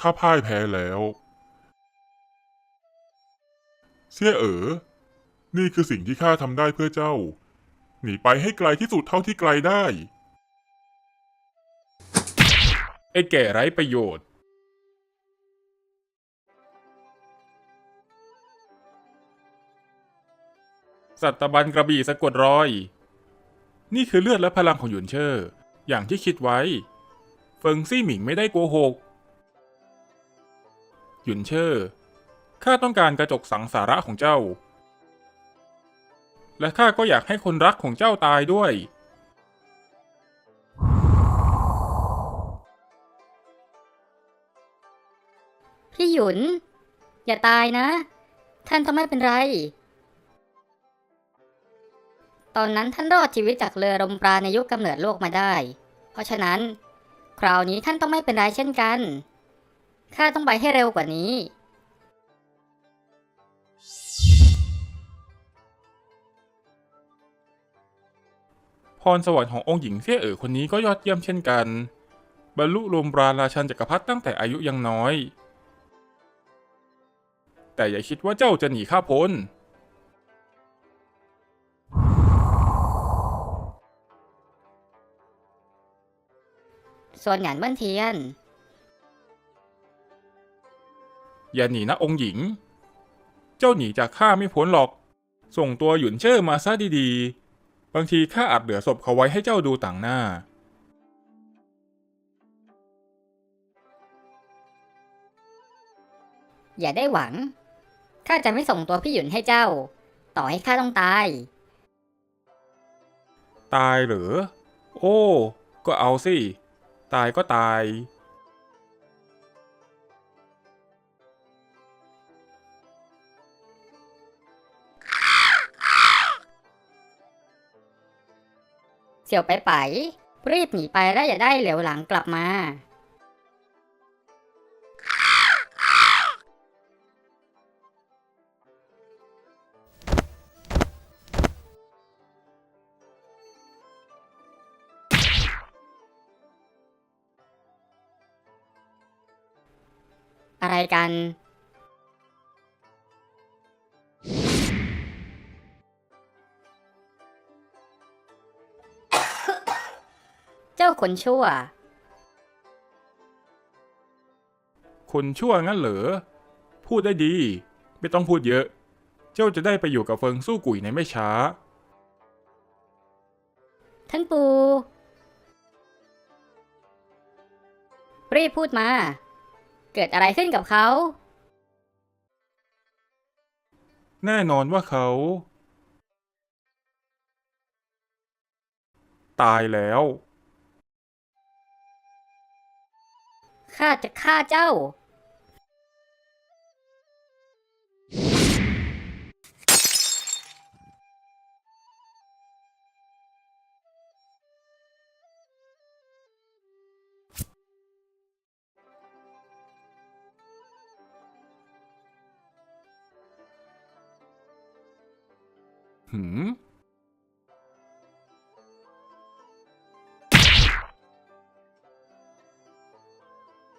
ข้าพ่ายแพ้แล้ว เสี่ยเอ๋อ นี่คือสิ่งที่ข้าทำได้เพื่อเจ้า หนีไปให้ไกลที่สุดเท่าที่ไกลได้ ไอ้แก่ไร้ประโยชน์ สัตบันกระบี่สะกดรอย นี่คือเลือดและพลังของหยุนเชอร์ อย่างที่คิดไว้ เฟิงซี่หมิงไม่ได้โกหก หยุนเชอร์ข้าต้องการกระจกสังสาระของเจ้า และข้าก็อยากให้คนรักของเจ้าตายด้วย พี่หยุน อย่าตายนะ ท่านต้องไม่เป็นไร ตอนนั้นท่านรอดชีวิตจากเรือรมปราในยุคกำเนิดโลกมาได้ เพราะฉะนั้น คราวนี้ท่านต้องไม่เป็นไรเช่นกัน ข้าต้องไปให้เร็วกว่านี้ พรสวรรค์ขององค์หญิงเสี่ยเอ๋อคนนี้ก็ยอดเยี่ยมเช่นกัน บรรลุลมปราณราชันจักรพรรดิตั้งแต่อายุยังน้อย แต่อย่าคิดว่าเจ้าจะหนีข้าพ้น ส่วนหยันเบิ้นเทียน อย่าหนีนะองค์หญิง เจ้าหนีจากข้าไม่พ้นหรอก ส่งตัวหยุนเชิ่อมาซะดีๆ บางทีข้าอาจเหลือศพเขาไว้ให้เจ้าดูต่างหน้า อย่าได้หวัง ข้าจะไม่ส่งตัวพี่หยุนให้เจ้า ต่อให้ข้าต้องตาย ตายเหรอโอ้ ก็เอาสิ ตายก็ตาย เสี่ยวไปไปรีบหนีไปแล้วอย่าได้เหลียวหลังกลับมา อะไรกัน คนชั่ว คนชั่วงั้นเหรอ พูดได้ดี ไม่ต้องพูดเยอะ เจ้าจะได้ไปอยู่กับเฟิงสู้กุยในไม่ช้า ท่านปู รีบพูดมา เกิดอะไรขึ้นกับเขา แน่นอนว่าเขา ตายแล้ว ข้าจะฆ่าเจ้า หืม